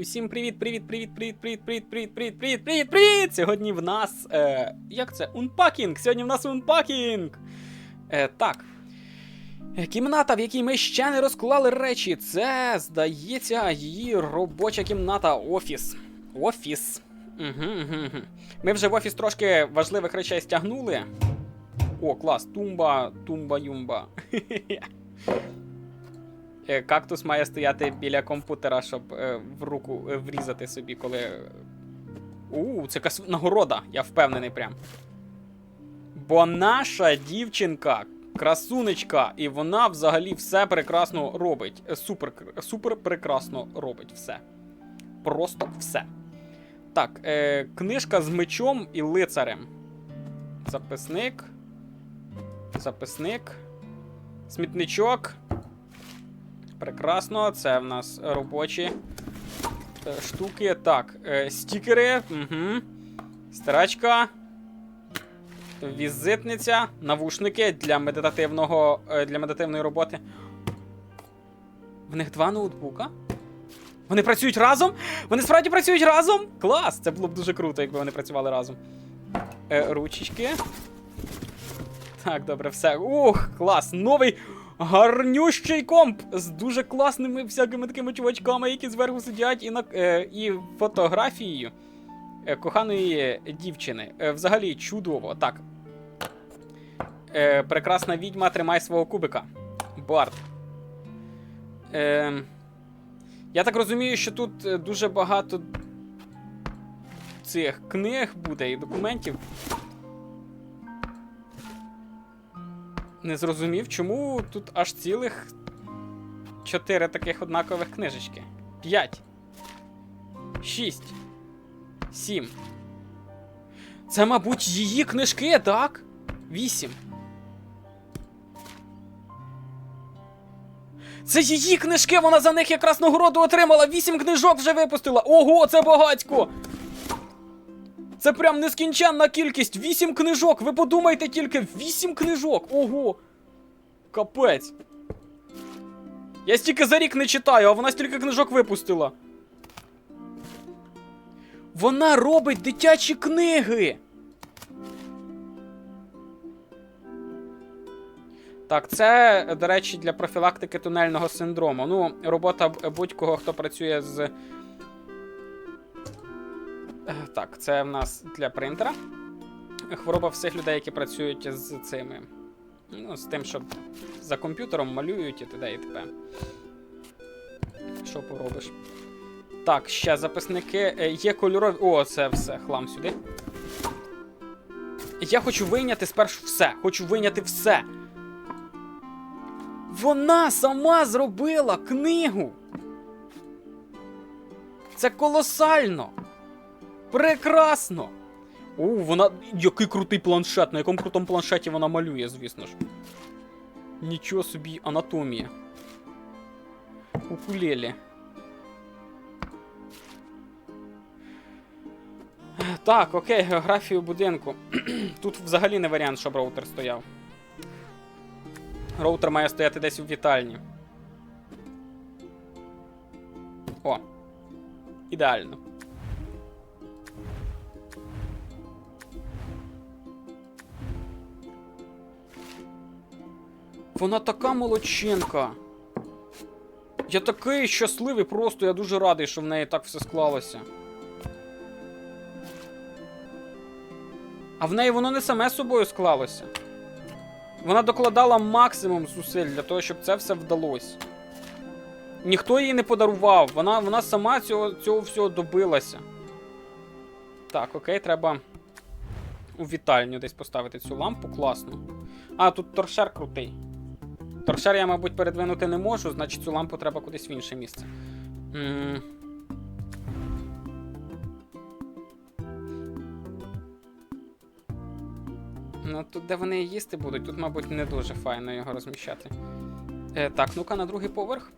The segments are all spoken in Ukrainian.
Усім привіт, привіт, привіт, привіт, привіт, привіт, привіт, привіт, привіт, привіт, привіт! Сьогодні в нас. Е, як це? Унпакінг! Сьогодні в нас унпакінг! Е, так. Е, Кімната, в якій ми ще не розклали речі. Це, здається, її робоча кімната, офіс. Офіс. Угу, угу, угу. Ми вже в офіс трошки важливих речей стягнули. О, клас, тумба, тумба, юмба. Е, Кактус має стояти біля комп'ютера, щоб е, в руку е, врізати собі, коли. У, це якась нагорода, я впевнений прям. Бо наша дівчинка красунечка, і вона взагалі все прекрасно робить. Е, Супер, супер прекрасно робить все. Просто все. Так, е, книжка з мечом і лицарем. Записник. Записник. Смітничок. Прекрасно, це в нас робочі е, штуки. Так, е, стікери. Угу. Стирачка. Візитниця. Навушники для медитативного. е, для медитативної роботи. В них два ноутбука. Вони працюють разом? Вони справді працюють разом? Клас! Це було б дуже круто, якби вони працювали разом. Е, ручечки. Так, добре, все. Ух, клас! Новий гарнющий комп з дуже класними всякими такими чувачками, які зверху сидять, і на е, і фотографією е, коханої дівчини. Е, взагалі чудово. Так. Е, прекрасна відьма тримай свого кубика. Барт. Е, я так розумію, що тут е, дуже багато цих книг буде і документів. Не зрозумів, чому тут аж цілих чотири таких однакових книжечки. П'ять. Шість. Сім. Це, мабуть, її книжки, так? Вісім. Це її книжки, вона за них якраз нагороду отримала. Вісім книжок вже випустила. Ого, це багатько! Це прям нескінченна кількість. Вісім книжок. Ви подумайте тільки, вісім книжок. Ого. Капець. Я стільки за рік не читаю, а вона стільки книжок випустила. Вона робить дитячі книги. Так, це, до речі, для профілактики тунельного синдрому. Ну, робота будь-кого, хто працює з Так, це в нас для принтера. Хвороба всіх людей, які працюють з цими. Ну, з тим, що за комп'ютером малюють і т.д. і т.п. Що поробиш? Так, ще записники. Е, Є кольорові. О, це все, хлам сюди. Я хочу вийняти спершу все. Хочу вийняти все. Вона сама зробила книгу. Це колосально. Прекрасно! О, вона. Який крутий планшет, на якому крутому планшеті вона малює, звісно ж. Нічого собі анатомія. Укулелі. Так, окей, географію будинку. Тут взагалі не варіант, щоб роутер стояв. Роутер має стояти десь у вітальні. О. Ідеально. Вона така молодчинка. Я такий щасливий просто, я дуже радий, що в неї так все склалося. А в неї воно не саме собою склалося. Вона докладала максимум зусиль для того, щоб це все вдалося. Ніхто їй не подарував, вона, вона сама цього, цього всього добилася. Так, окей, треба у вітальню десь поставити цю лампу, класно. А, тут торшер крутий. Торшер я, мабуть, передвинути не можу, значить цю лампу треба кудись в інше місце. М. Ну, тут, де вони їсти будуть, тут, мабуть, не дуже файно його розміщати. Е, так, ну-ка, на другий поверх.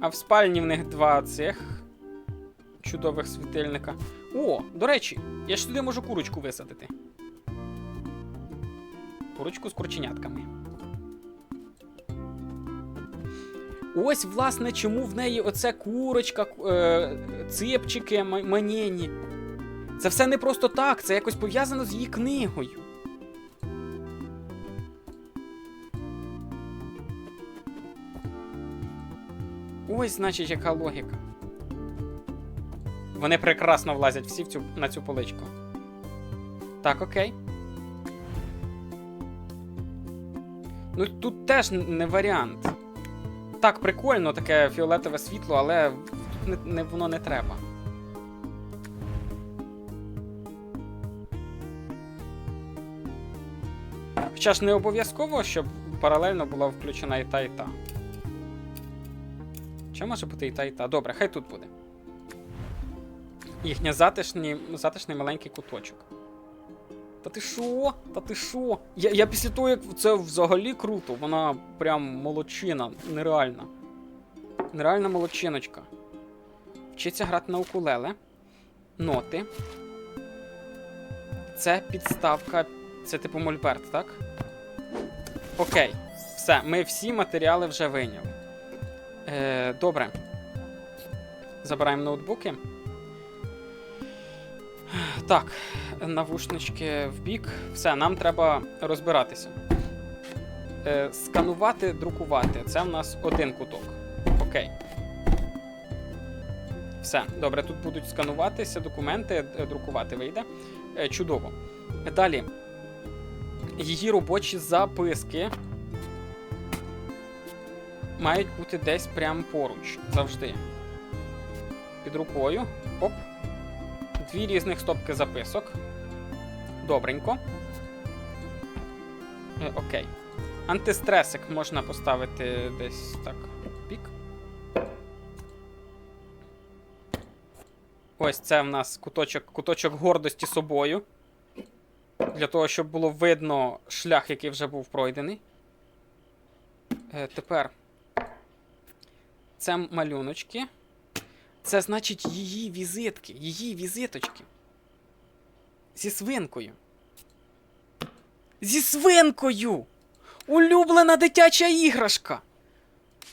А в спальні в них два цих чудових світильника. О, до речі, я ж сюди можу курочку висадити. Курочку з курченятками. Ось, власне, чому в неї оце курочка, е, ципчики ма- манєні. Це все не просто так, це якось пов'язано з її книгою. Ось, значить, яка логіка. Вони прекрасно влазять всі в цю, на цю поличку. Так, окей. Ну, тут теж не варіант. Так, прикольно, таке фіолетове світло, але тут не, не, воно не треба. Хоча ж не обов'язково, щоб паралельно була включена і та, і та. Чи може бути і та, і та? Добре, хай тут буде. Їхній затишний, маленький куточок. Та ти що? Та ти що? Я, я після того, як це взагалі круто, вона прям молодчина, нереальна. Нереальна молодчиночка. Вчиться грати на укулеле. Ноти. Це підставка. Це типу мольберт, так? Окей. Все, ми всі матеріали вже вийняли. Е, добре. Забираємо ноутбуки. Так, навушнички в бік. Все, нам треба розбиратися. Е, сканувати, друкувати. Це в нас один куток. Окей. Все, добре, тут будуть скануватися документи, е, друкувати вийде. Е, чудово. Далі. Її робочі записки мають бути десь прямо поруч. Завжди. Під рукою. Оп. Дві різних стопки записок. Добренько. Е, окей. Антистресик можна поставити десь так. Пік. Ось це в нас куточок, куточок гордості собою. Для того, щоб було видно шлях, який вже був пройдений. Е, тепер. Це малюночки. Це значить її візитки, її візиточки. Зі свинкою. Зі свинкою! Улюблена дитяча іграшка!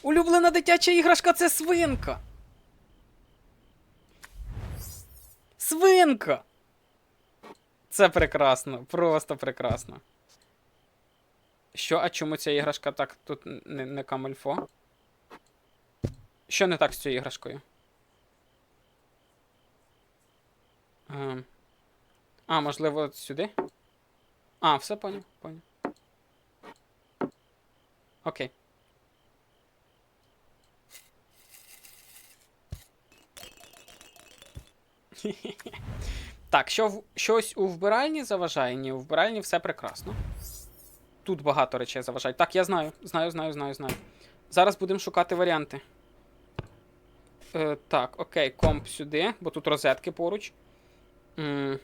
Улюблена дитяча іграшка це свинка. Свинка! Це прекрасно, просто прекрасно. Що, а чому ця іграшка так тут не, не камельфо? Що не так з цією іграшкою? Ем. А, можливо, сюди? А, все поняв, поняв. Окей. Так, що в, щось у вбиральні заважає? Ні, у вбиральні все прекрасно. Тут багато речей заважають. Так, я знаю, знаю, знаю, знаю, знаю. Зараз будемо шукати варіанти. Е, так, окей, комп сюди, бо тут розетки поруч. М.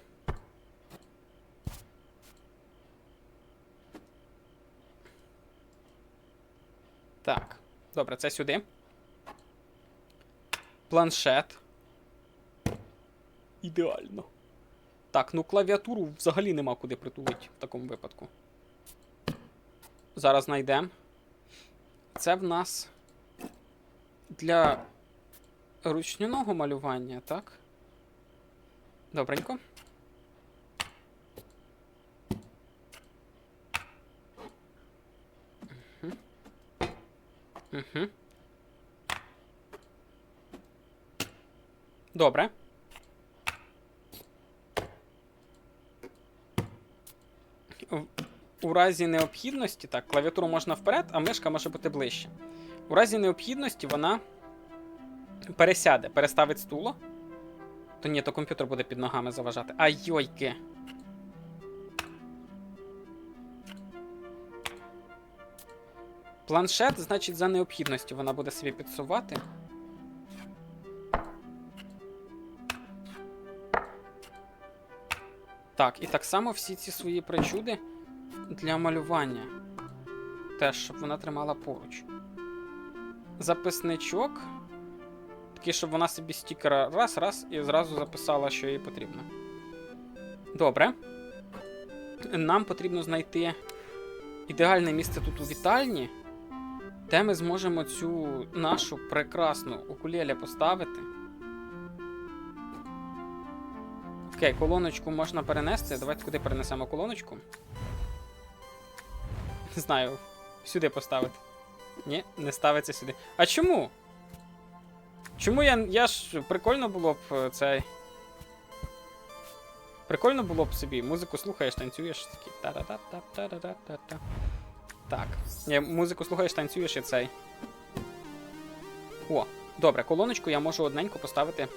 Так, добре, це сюди. Планшет. Ідеально. Так, ну клавіатуру взагалі нема куди притулити в такому випадку. Зараз знайдемо. Це в нас для ручного малювання, так? Добренько. Угу. Добре. У разі необхідності, так, клавіатуру можна вперед, а мишка може бути ближче. У разі необхідності вона пересяде, переставить стуло. То ні, то комп'ютер буде під ногами заважати. Айойки. Планшет, значить, за необхідності вона буде собі підсувати. Так, і так само всі ці свої причуди для малювання. Теж, щоб вона тримала поруч. Записничок. Такий, щоб вона собі стікера раз, раз і зразу записала, що їй потрібно. Добре. Нам потрібно знайти ідеальне місце тут у вітальні. Де ми зможемо цю нашу прекрасну укулеле поставити? Окей, колоночку можна перенести. Давайте куди перенесемо колоночку? Не знаю, сюди поставити. Ні, не ставиться сюди. А чому? Чому я. Я ж прикольно було б е, цей. Прикольно було б собі. Музику слухаєш, танцюєш такі. Та-да-да-та-та-да-та-та. Так. Ні, музику слухаєш, танцюєш і цей. О, добре, колоночку я можу одненько поставити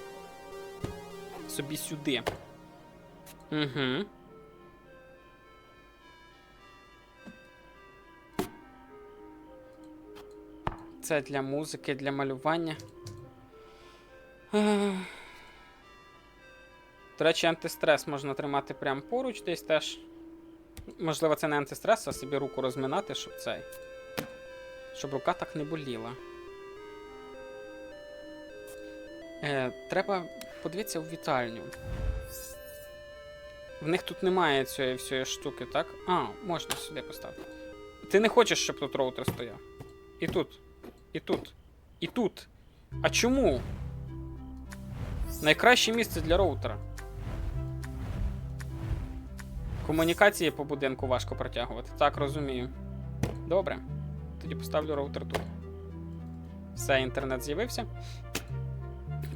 собі сюди. Угу. Це для музики, для малювання. До речі, антистрес можна тримати прямо поруч десь теж. Можливо, це не антистрес, а собі руку розминати, щоб цей. Щоб рука так не боліла. Е, треба подивитися в вітальню. В них тут немає цієї всієї штуки, так? А, можна сюди поставити. Ти не хочеш, щоб тут роутер стояв. І тут. І тут. І тут. А чому? Найкраще місце для роутера. Комунікації по будинку важко протягувати. Так, розумію. Добре. Тоді поставлю роутер тут. Все, інтернет з'явився.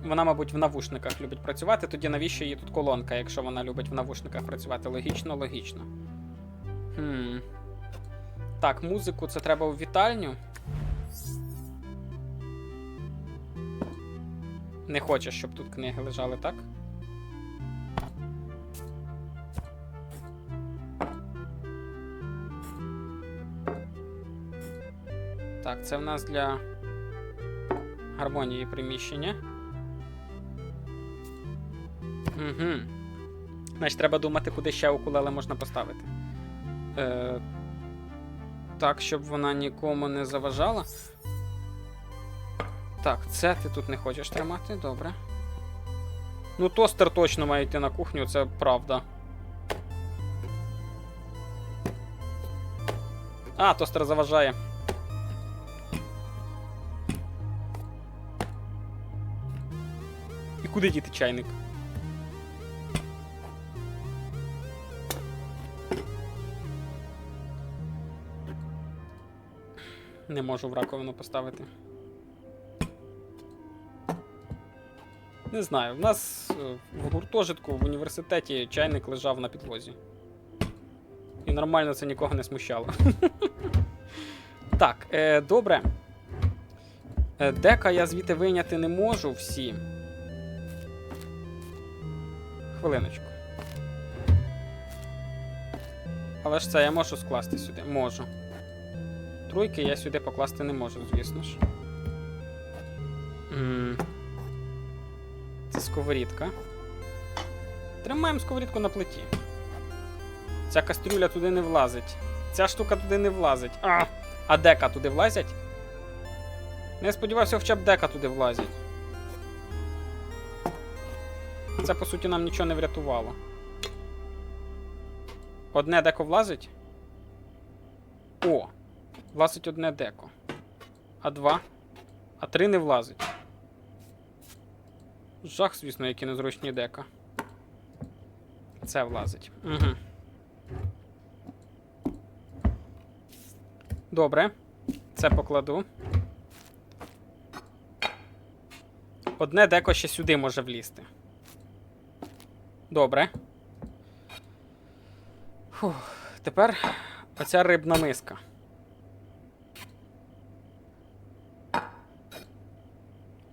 Вона, мабуть, в навушниках любить працювати. Тоді навіщо їй тут колонка, якщо вона любить в навушниках працювати? Логічно, логічно. Хм. Так, музику це треба у вітальню. Не хочеш, щоб тут книги лежали, так? Так, це в нас для гармонії приміщення. Угу. Значить, треба думати, куди ще укулеле можна поставити. Е, так, щоб вона нікому не заважала. Так, це ти тут не хочеш тримати, добре. Ну, тостер точно має йти на кухню, це правда. А, тостер заважає. Куди діти чайник? Не можу в раковину поставити. Не знаю, в нас е, в гуртожитку в університеті чайник лежав на підлозі. І нормально це нікого не смущало. Так, е, добре. Е, дека я звідти вийняти не можу всі. Хвилиночку. Але ж це я можу скласти сюди. Можу. Тройки я сюди покласти не можу, звісно ж. Це сковорідка. Тримаємо сковорідку на плиті. Ця кастрюля туди не влазить. Ця штука туди не влазить. А, а дека туди влазять? Не сподівався, хоча б дека туди влазять. Це, по суті, нам нічого не врятувало. Одне деко влазить? О! Влазить одне деко. А два? А три не влазить. Жах, звісно, які незручні дека. Це влазить. Угу. Добре. Це покладу. Одне деко ще сюди може влізти. Добре. Фух. Тепер оця рибна миска.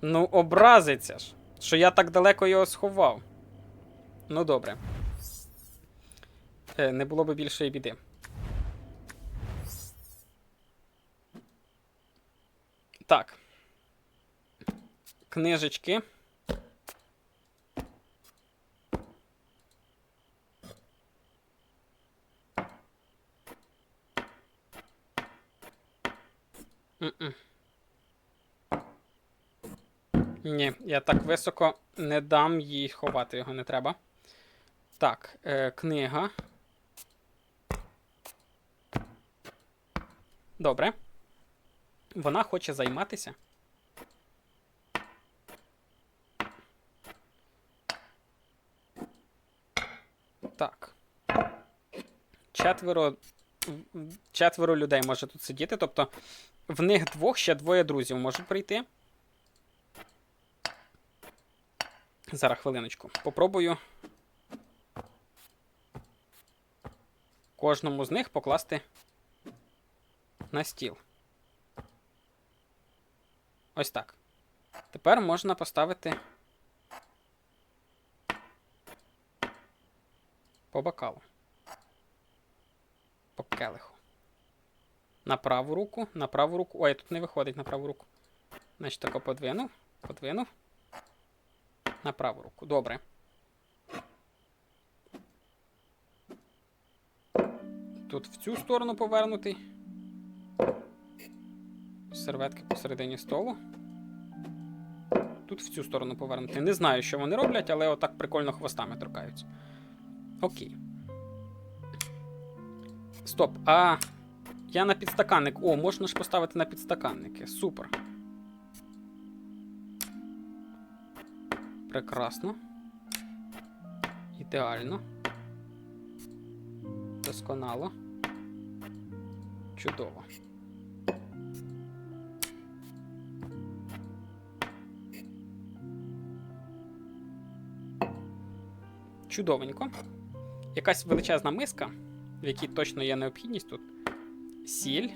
Ну, образиться ж, що я так далеко його сховав. Ну, добре. Е, не було би більшої біди. Так. Книжечки. М-м. Ні, я так високо не дам їй ховати його не треба. Так, е, книга. Добре. Вона хоче займатися. Так. Четверо. Четверо людей може тут сидіти. Тобто в них двох ще двоє друзів можуть прийти. Зараз хвилиночку. Попробую кожному з них покласти на стіл. Ось так. Тепер можна поставити по бокалу. По келиху. На праву руку, на праву руку. Ой, тут не виходить на праву руку. Значить, тако подвинув, подвинув. На праву руку. Добре. Тут в цю сторону повернутий. Серветки посередині столу. Тут в цю сторону повернути. Не знаю, що вони роблять, але отак прикольно хвостами торкаються. Окей. Стоп. А. Я на підстаканник. О, можна ж поставити на підстаканники. Супер. Прекрасно. Ідеально. Досконало. Чудово. Чудовенько. Якась величезна миска, в якій точно є необхідність тут. Сіль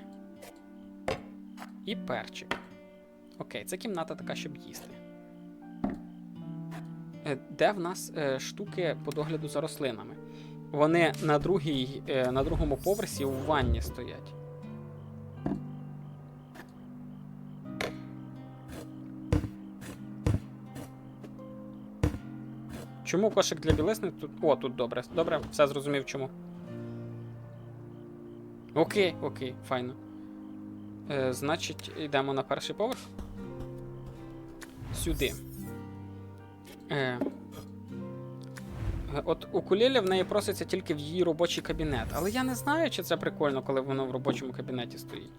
і перчик. Окей, це кімната така, щоб їсти. Е, Де в нас е, штуки по догляду за рослинами? Вони на, другій, е, на другому поверсі у ванні стоять. Чому кошик для білизни тут. О, тут добре. Добре, все зрозумів чому. Окей, окей, файно. Е, значить, йдемо на перший поверх. Сюди. Е, е, от укулеле в неї проситься тільки в її робочий кабінет. Але я не знаю, чи це прикольно, коли воно в робочому кабінеті стоїть.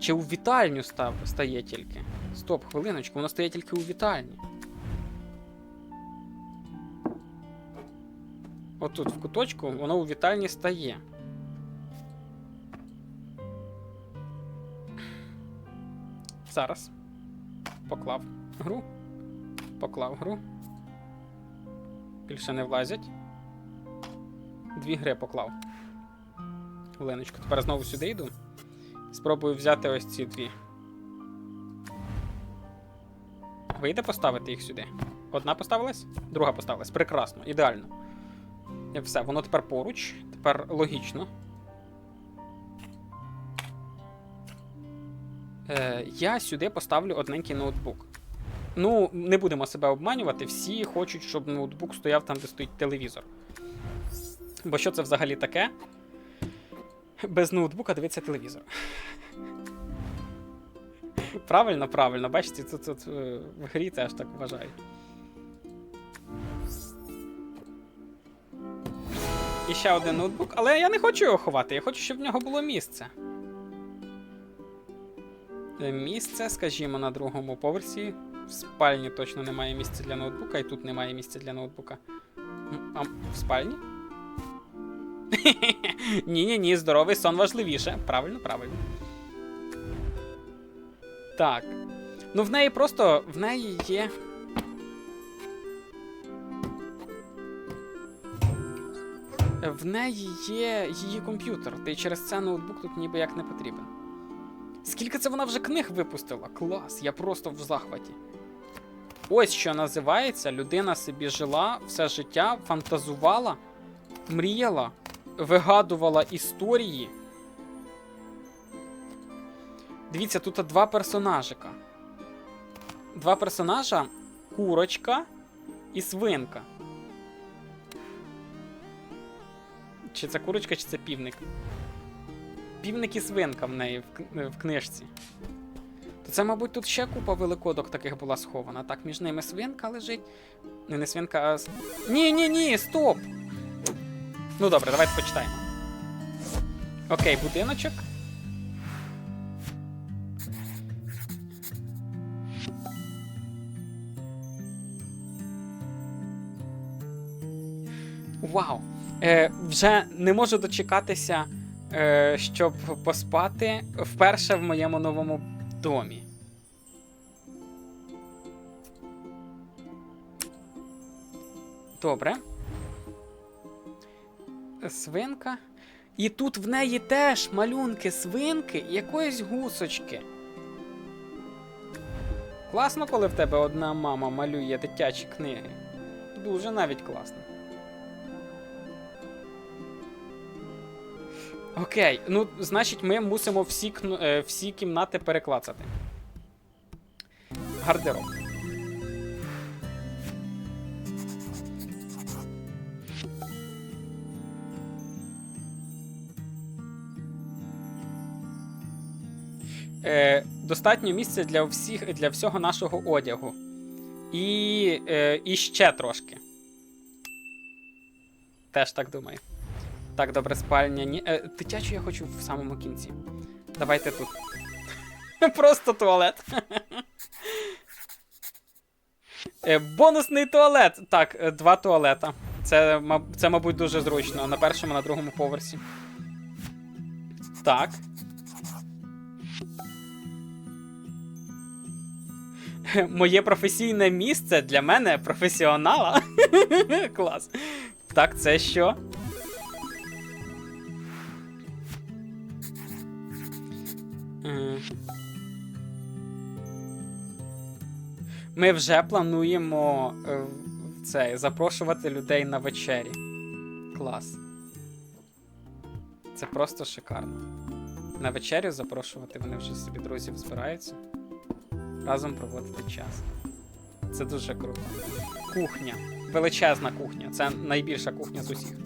Чи у вітальню став, стає тільки. Стоп, хвилиночку, воно стає тільки у вітальні. Отут в куточку воно у вітальні стає. Зараз. Поклав гру. Поклав гру. Більше не влазять. Дві гри поклав. Оленочку. Тепер знову сюди йду. Спробую взяти ось ці дві. Вийде поставити їх сюди. Одна поставилась, друга поставилась. Прекрасно, ідеально. І все, воно тепер поруч. Тепер логічно. Е, я сюди поставлю одненький ноутбук. Ну, не будемо себе обманювати, всі хочуть, щоб ноутбук стояв там, де стоїть телевізор. Бо що це взагалі таке? Без ноутбука дивиться телевізор. Правильно, правильно, бачите, тут, тут в грі теж так вважають. І ще один ноутбук, але я не хочу його ховати, я хочу, щоб в нього було місце. Місце, скажімо, на другому поверсі. В спальні точно немає місця для ноутбука, і тут немає місця для ноутбука. А в спальні? ні, ні, ні, здоровий сон важливіше. Правильно, правильно. Так. Ну, в неї просто. В неї є. В неї є її комп'ютер, та й через це ноутбук тут ніби як не потрібен. Скільки це вона вже книг випустила? Клас, я просто в захваті. Ось що називається: людина собі жила все життя, фантазувала, мріяла, вигадувала історії. Дивіться, тут два персонажика. Два персонажа курочка і свинка. Чи це курочка, чи це півник? Півник і свинка в неї в, книжці. Це, мабуть, тут ще купа великодок таких була схована. Так, між ними свинка лежить. Не не свинка, а. Ні-ні ні, стоп! Ну добре, давайте почитаємо. Окей, будиночок. Вау! Е, Вже не можу дочекатися, е, щоб поспати вперше в моєму новому домі. Добре. Свинка. І тут в неї теж малюнки свинки і якоїсь гусочки. Класно, коли в тебе одна мама малює дитячі книги. Дуже навіть класно. Окей, ну, значить, ми мусимо всі, е, всі кімнати переклацати. Гардероб. Е, достатньо місця для, всіх, для всього нашого одягу. І, е, і ще трошки. Теж так думаю. Так, добре, спальня. Ні. Е, дитячу я хочу в самому кінці. Давайте тут. Просто туалет. Е, бонусний туалет. Так, е, два туалета. Це, це, мабуть, дуже зручно. На першому, на другому поверсі. Так. Моє професійне місце для мене професіонала. Клас. Так, це що? Ми вже плануємо е, це, запрошувати людей на вечері. Клас. Це просто шикарно. На вечерю запрошувати, вони вже собі друзів збираються. Разом проводити час. Це дуже круто. Кухня. Величезна кухня. Це найбільша кухня з усіх.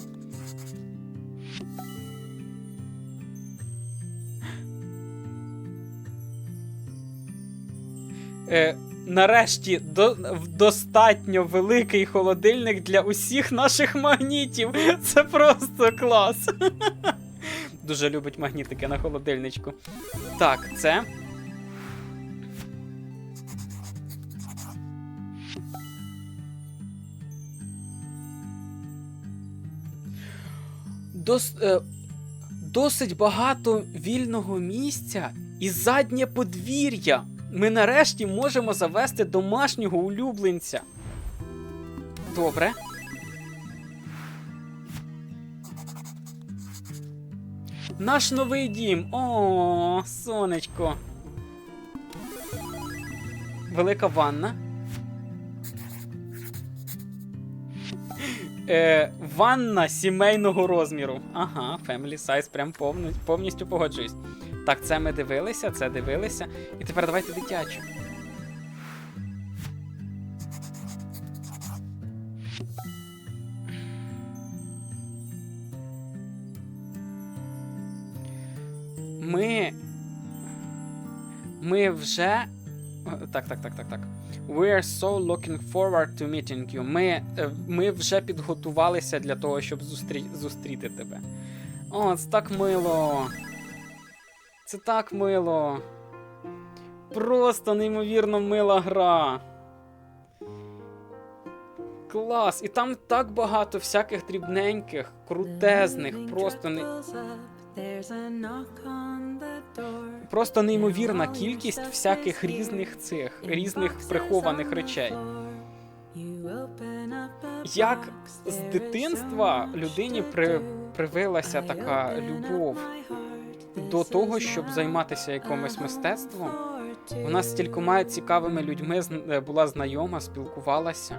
Е, нарешті до, достатньо великий холодильник для усіх наших магнітів. Це просто клас. Дуже любить магнітики на холодильничку. Так, це. Дос, е, досить багато вільного місця і заднє подвір'я. Ми нарешті можемо завести домашнього улюбленця. Добре. Наш новий дім. О, сонечко. Велика ванна. Е, ванна сімейного розміру. Ага, family size, прям повну, повністю погоджуюсь. Так, це ми дивилися, це дивилися. І тепер давайте дитячу. Ми. Ми вже. Так, так, так, так, так. We're so looking forward to meeting you. Ми, е, ми вже підготувалися для того, щоб зустрі... зустріти тебе. О, це так мило. Це так мило. Просто неймовірно мила гра. Клас! І там так багато всяких дрібненьких, крутезних, просто не. Просто неймовірна кількість всяких різних цих різних прихованих речей. Як з дитинства людині при, привилася така любов до того, щоб займатися якимось мистецтвом. Вона з стількома цікавими людьми е, була знайома, спілкувалася.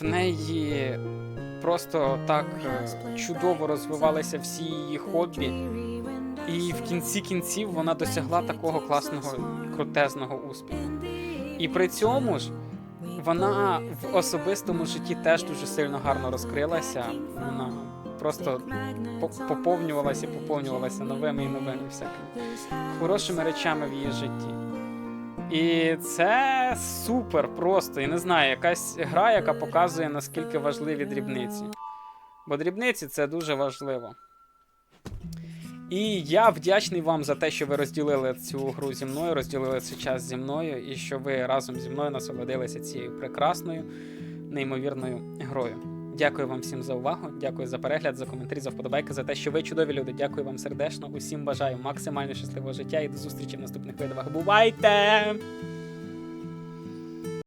В неї просто так е, чудово розвивалися всі її хобі. І в кінці кінців вона досягла такого класного, крутезного успіху. І при цьому ж вона в особистому житті теж дуже сильно гарно розкрилася. Вона просто поповнювалася поповнювалася новими і новими всякими хорошими речами в її житті. І це супер просто. Я не знаю, якась гра, яка показує, наскільки важливі дрібниці. Бо дрібниці це дуже важливо. І я вдячний вам за те, що ви розділили цю гру зі мною, розділили цей час зі мною, і що ви разом зі мною насолодилися цією прекрасною, неймовірною грою. Дякую вам всім за увагу. Дякую за перегляд, за коментарі, за вподобайки, за те, що ви чудові люди. Дякую вам сердечно. Усім бажаю максимально щасливого життя і до зустрічі в наступних видовах. Бувайте!